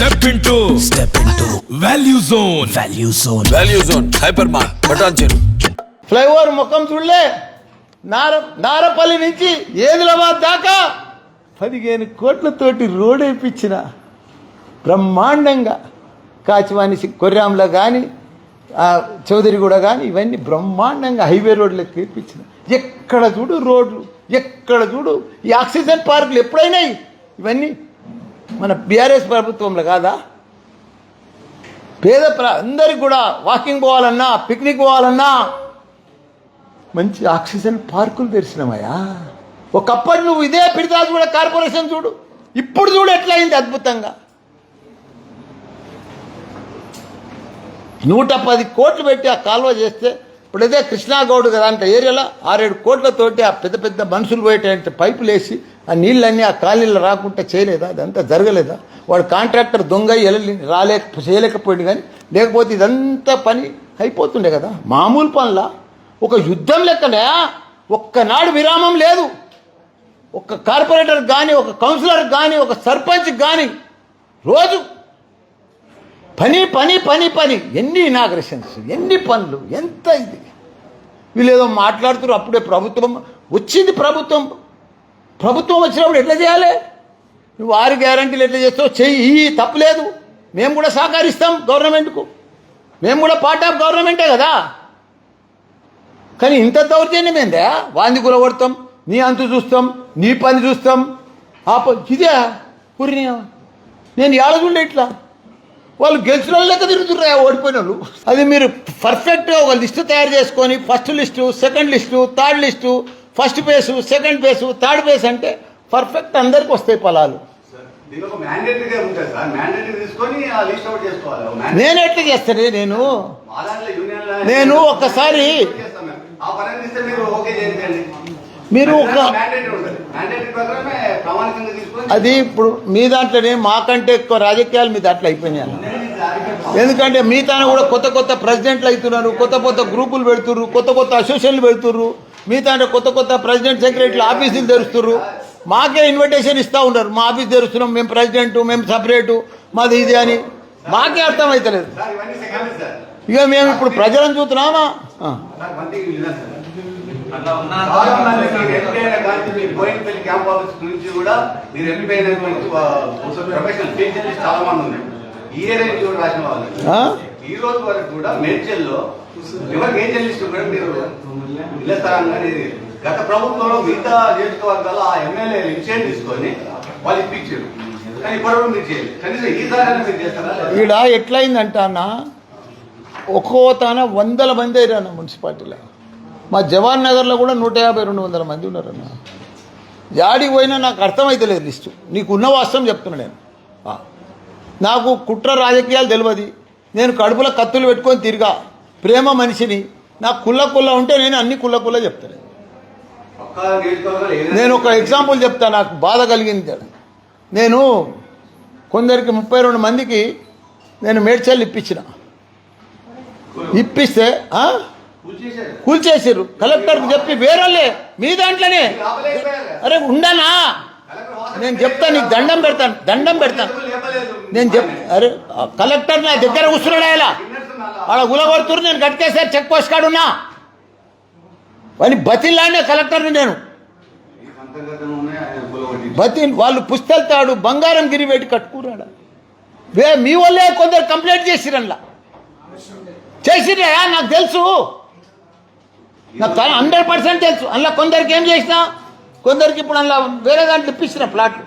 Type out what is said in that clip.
Step into step into value zone value zone value zone hyper mart బటాన్ చెరు flyover ముఖం చూడలే. నార నారపల్లి నుంచి ఏదిలాబాద్ దాకా పదిహేను కోట్లతోటి రోడ్ వేయించిన బ్రహ్మాండంగా కాచివాణి కొర్రాంలో కానీ చౌదరి కూడా కానీ ఇవన్నీ బ్రహ్మాండంగా హైవే రోడ్లకు వేయించిన ఎక్కడ చూడు రోడ్లు ఎక్కడ చూడు ఈ ఆక్సిజన్ పార్కులు ఎప్పుడైనాయి? ఇవన్నీ మన బీఆర్ఎస్ ప్రభుత్వంలో కాదా? పేద ప్ర అందరికి కూడా వాకింగ్ పోవాలన్నా పిక్నిక్ పోవాలన్నా మంచి ఆక్సిజన్ పార్కులు తెరిచినామయ్యా. ఒకప్పటి నువ్వు ఇదే పిడితాజు కూడా కార్పొరేషన్ చూడు. ఇప్పుడు చూడు ఎట్లయింది అద్భుతంగా. నూట పది కోట్లు పెట్టి ఆ కాలువ చేస్తే ఇప్పుడు కృష్ణాగౌడ్ కదా అంటే ఏరియాలో ఆరేడు కోట్లతోటి ఆ పెద్ద పెద్ద మనుషులు పోయేటంటే పైపులు వేసి ఆ నీళ్ళన్నీ ఆ ఖాళీలు రాకుండా చేయలేదా? అదంతా జరగలేదా? వాడు కాంట్రాక్టర్ దొంగ వెళ్ళి రాలేక చేయలేకపోయింది కానీ లేకపోతే ఇదంతా పని అయిపోతుండే కదా? మామూలు పనుల? ఒక యుద్ధం లెక్కనే ఒక్కనాడు విరామం లేదు. ఒక కార్పొరేటర్ కానీ ఒక కౌన్సిలర్ కానీ ఒక సర్పంచ్ కానీ రోజు పని పని పని పని. ఎన్ని ఇనాగ్రేషన్స్ ఎన్ని పనులు ఎంత ఇది? వీళ్ళు ఏదో మాట్లాడుతున్నారు అప్పుడే ప్రభుత్వం వచ్చింది ప్రభుత్వం. ప్రభుత్వం వచ్చినప్పుడు ఎట్లా చేయాలి? నువ్వు ఆరు గ్యారంటీలు ఎట్లా చేస్తావు? చెయ్యి తప్పులేదు మేము కూడా సహకరిస్తాం గవర్నమెంట్కు. మేము కూడా పార్ట్ ఆఫ్ గవర్నమెంటే కదా. కానీ ఇంత దౌర్జన్యం ఏందా? వాంది కులగొడతాం నీ అంతు చూస్తాం నీ పని చూస్తాం. ఆ ప- ఇదే పురి నేను ఏడగుండే ఇట్లా. వాళ్ళు గెలిచిన వాళ్ళు లెక్క తిరుగుతుర్రా ఓడిపోయిన వాళ్ళు. అది మీరు పర్ఫెక్ట్గా ఒక లిస్టు తయారు చేసుకొని first list second list third list first phase second phase third phase అంటే పర్ఫెక్ట్ అందరికి వస్తాయి ఫలాలు. నేను ఎట్లా చేస్తానే నేను? నేను ఒక్కసారి ఇస్తే మీరు ఒక అది ఇప్పుడు మీ దాంట్లోనే మాకంటే ఎక్కువ రాజకీయాలు మీ దాంట్లో అయిపోయినాయి. ఎందుకంటే మీ తాను కూడా కొత్త కొత్త ప్రెసిడెంట్లు అవుతున్నారు కొత్త కొత్త గ్రూపులు పెడుతుర్రు కొత్త కొత్త అసోసియేషన్లు పెడుతుర్రు. మీ తాను కొత్త కొత్త ప్రెసిడెంట్ సెక్రటరీలు ఆఫీసులు తెరుస్తుర్రు. మాకే ఇన్విటేషన్ ఇస్తూ ఉన్నారు. మా ఆఫీస్ తెరుస్తున్నాం. మేము ప్రెసిడెంట్ మేము సపరేటు మాది ఇది అని. మాకే అర్థమవుతలేదు సార్ ఇవన్నీ సెకండ్ సార్. ఇక మేము ఇప్పుడు ప్రజలను చూస్తున్నామా? కూడా ఈ రోజు వరకు కూడా మేడ్చల్లో ఎవరికి ఏం చెల్లిస్తూ కూడా మీరు ఇళ్ళ స్థలంగా అనేది గత ప్రభుత్వంలో మిగతా నియోజకవర్గాల్లో ఆ ఎమ్మెల్యేలు ఇన్షియేట్ తీసుకొని వాళ్ళు ఇప్పించారు. కానీ ఇప్పటివరకు మీరు చేయలేదు. కనీసం ఈసారి మీరు చేస్తారా ఈడ ఎట్లయిందంట ఒక్కో తాన వందల మంది అయ్యారన్న మున్సిపాలిటీలో. మా జవాన్ నగర్లో కూడా నూట యాభై రెండు వందల మంది ఉన్నారన్న జాడికి పోయినా నాకు అర్థమైతలేదు లిస్టు. నీకున్న వాస్తవం చెప్తున్నా నేను. నాకు కుట్ర రాజకీయాలు తెలియదు. నేను కడుపులో కత్తులు పెట్టుకొని తిరిగా. ప్రేమ మనిషిని. నాకు కుల్ల కుల్ల ఉంటే నేను అన్ని కుల్ల కుల్ల చెప్తాను. నేను ఒక ఎగ్జాంపుల్ చెప్తా నాకు బాధ కలిగింది. నేను కొందరికి ముప్పై రెండు మందికి నేను మేడ్చల్ ఇప్పించిన. ఇప్పిస్తే కూల్చేసారు కలెక్టర్కి చెప్పి వేరే మీ దాంట్లోనే. అరే ఉండనా? నేను చెప్తాను నీకు దండం పెడతాను దండం పెడతాను. నేను చెప్ అరే కలెక్టర్ నా దగ్గర కూర్చున్నాడా ఇలా? వాళ్ళ గులగొడుతురు నేను కట్టేసారి చెక్ పోస్ట్ కాడు ఉన్నా. వాడిని బతిలాడినే కలెక్టర్ని నేను. బతిన్ వాళ్ళు పుస్తెళ్తాడు బంగారం గిరి పెట్టి కట్టుకున్నాడా? వే మీ వాళ్ళే కొందరు కంప్లైంట్ చేసిరల్లా చేసిరా నాకు తెలుసు. నాకు హండ్రెడ్ పర్సెంట్ తెలుసు. అందులో కొందరికి ఏం చేసినా? కొందరికి ఇప్పుడు అందులో వేరే దాంట్లో ఇప్పించిన ప్లాట్లు.